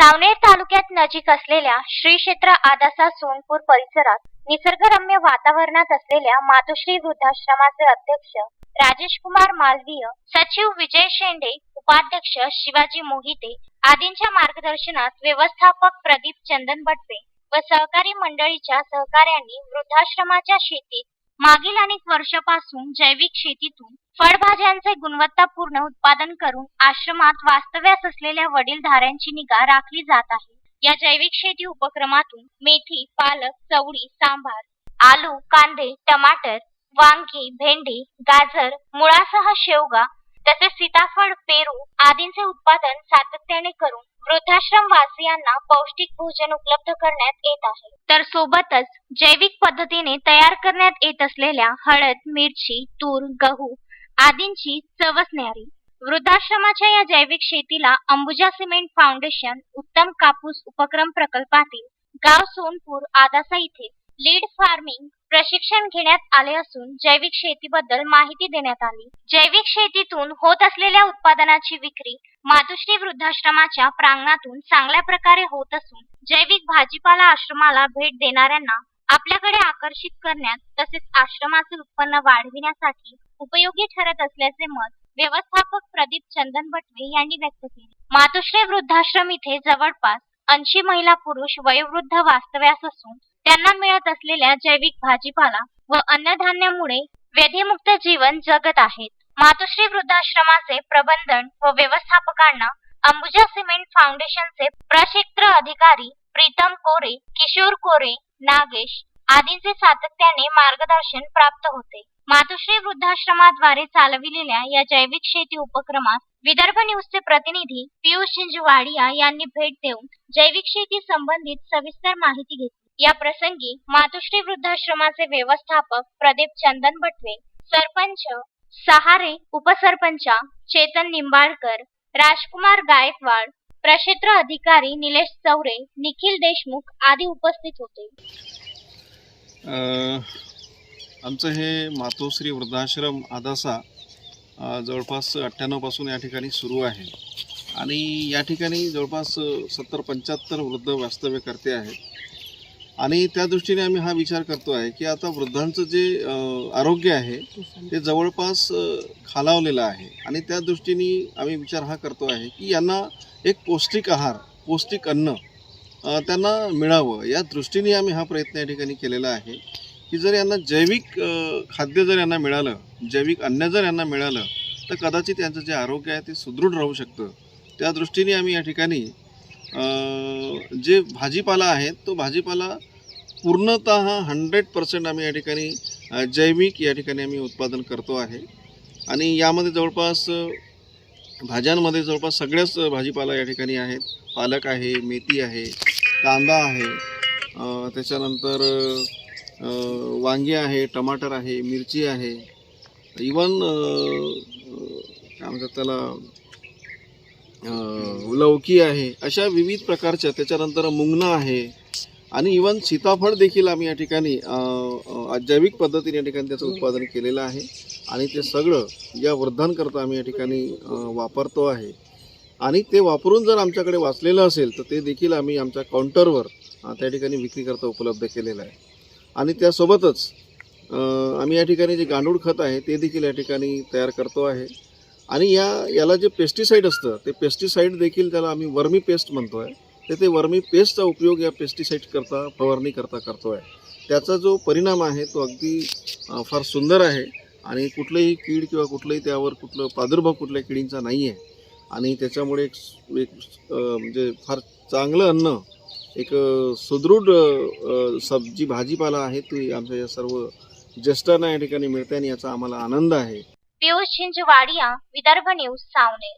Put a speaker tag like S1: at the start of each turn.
S1: सावनेर तालुक्यात नजीक असलेल्या श्री क्षेत्र आदासा सोनपूर परिसरात निसर्गरम्य वातावरणात असलेल्या मातोश्री वृद्धाश्रमाचे अध्यक्ष राजेश कुमार मालवीय सचिव विजय शेंडे उपाध्यक्ष शिवाजी मोहिते आदींच्या मार्गदर्शनात व्यवस्थापक प्रदीप चंदन बटवे व सहकारी मंडळीच्या सहकार्यांनी वृद्धाश्रमाच्या शेतीत मागील अनेक वर्षापासून जैविक शेतीतून फळभाज्यांचे गुणवत्तापूर्ण उत्पादन करून आश्रमात वास्तव्यास असलेल्या वडीलधाऱ्यांची निगा राखली जात आहे. या जैविक शेती उपक्रमातून मेथी पालक चवळी सांबार आलू कांदे टमाटर वांगी भेंडी गाजर मुळासह शेवगा तसेच सीताफळ पेरू आदींचे उत्पादन सातत्याने करून वृद्धाश्रम वासियांना पौष्टिक भोजन उपलब्ध करण्यात येत आहे. तर सोबतच जैविक पद्धतीने तयार करण्यात येत असलेल्या हळद मिरची तूर गहू आदींची चवच न्यारी. वृद्धाश्रमाच्या या जैविक शेतीला अंबुजा सिमेंट फाउंडेशन उत्तम कापूस उपक्रम प्रकल्पातील गाव सोनपूर आदासा इथे लीड फार्मिंग प्रशिक्षण घेण्यात आले असून जैविक शेतीबद्दल माहिती देण्यात आली. जैविक शेतीतून होत असलेल्या उत्पादनाची विक्री मातुश्री वृद्धाश्रमाच्या प्रांगणातून चांगल्या प्रकारे होत असून जैविक भाजीपाला आश्रमाला भेट देणाऱ्यांना आपल्याकडे आकर्षित करण्यात तसेच आश्रमाचे उत्पन्न वाढविण्यासाठी उपयोगी ठरत असल्याचे मत व्यवस्थापक प्रदीप चंदन भटवे यांनी व्यक्त केले. मातोश्री वृद्धाश्रम इथे जवळपास ऐंशी महिला पुरुष वयोवृद्ध वास्तव्यास असून त्यांना मिळत असलेल्या जैविक भाजीपाला व अन्नधान्यामुळे व्यधीमुक्त जीवन जगत आहेत. मातोश्री वृद्धाश्रमाचे प्रबंधन व व्यवस्थापकांना अंबुजा सिमेंट फाउंडेशनचे प्रक्षेत्र अधिकारी प्रीतम कोरे किशोर कोरे नागेश आदींचे सातत्याने मार्गदर्शन प्राप्त होते. मातोश्री वृद्धाश्रमाद्वारे चालविलेल्या या जैविक शेती उपक्रमात विदर्भ न्यूजचे प्रतिनिधी पियुष झिंजवाडिया यांनी भेट देऊन जैविक शेती संबंधित सविस्तर माहिती घेतली. या प्रसंगी मातोश्री वृद्धाश्रमाचे व्यवस्थापक प्रदीप चंदन बटवे सरपंच सहारे उपसरपंचा चेतन निंबाळकर राजकुमार गायकवाड प्रक्षेत्र अधिकारी निलेश चौरे निखिल देशमुख आदी उपस्थित होते.
S2: आमचं हे मातोश्री वृद्धाश्रम आदासा जवळपास अठ्ठ्याण्णवपासून या ठिकाणी सुरू आहे. आणि या ठिकाणी जवळपास सत्तर पंच्याहत्तर वृद्ध वास्तव्यकर्ते आहेत. आणि त्या दृष्टीने आम्ही हा विचार करतो आहे की आता वृद्धांचं जे आरोग्य आहे ते जवळपास खालावलेलं आहे. आणि त्या दृष्टीने आम्ही विचार हा करतो आहे की यांना एक पौष्टिक आहार पौष्टिक अन्न त्यांना मिळावं. या दृष्टीने आम्ही हा प्रयत्न या ठिकाणी केलेला आहे की जर यांना जैविक खाद्य जर यांना मिळालं जैविक अन्न जर यांना मिळालं तर कदाचित यांचं जे आरोग्य आहे ते सुदृढ राहू शकतं. त्या दृष्टीने आम्ही या ठिकाणी जे भाजीपाला आहे तो भाजीपाला पूर्णत हंड्रेड पर्सेंट आम्ही या ठिकाणी जैविक या ठिकाणी आम्ही उत्पादन करतो आहे. आणि यामध्ये जवळपास भाज्यांमध्ये जवळपास सगळ्याच भाजीपाला या ठिकाणी आहेत. पालक आहे मेथी आहे कांदा आहे त्याच्यानंतर वांगी आहे टमाटर आहे मिरची आहे. इवन काय म्हणतात त्याला लौकी आहे अशा विविध प्रकारच्या त्याच्यानंतर मुंगणं आहे. आणि इवन सीताफळ देखील आम्ही या ठिकाणी जैविक पद्धतीने या ठिकाणी त्याचं उत्पादन केलेलं आहे. आणि ते सगळं या वर्धनकरता आम्ही या ठिकाणी वापरतो आहे. आणि ते वापरून जर आमच्याकडे वाचलेलं असेल तर ते देखील आम्ही आमच्या काउंटरवर त्या ठिकाणी विक्रीकरता उपलब्ध केलेलं आहे. आणि त्यासोबतच आम्ही या ठिकाणी जे गांडूळ खत आहे ते देखील या ठिकाणी तयार करतो आहे. आणि या याला जे पेस्टिसाईड असतं ते पेस्टिसाईड देखील त्याला आम्ही वर्मी पेस्ट म्हणतो आहे तर ते वर्मी पेस्टचा उपयोग या पेस्टिसाईडकरता फवारणी करता करतो आहे त्याचा जो परिणाम आहे तो अगदी फार सुंदर आहे. आणि कुठलंही कीड किंवा कुठलंही त्यावर कुठलं प्रादुर्भाव कुठल्या किडींचा नाही आहे आणि त्याच्यामुळे एक एक म्हणजे फार चांगलं अन्न एक सुदृढ सब्जी भाजीपाला आहे ती आमच्या या सर्व ज्येष्ठांना या ठिकाणी मिळते आणि याचा आम्हाला आनंद आहे.
S1: पियुष चिंचवाडिया विदर्भ न्यूज सावनेर.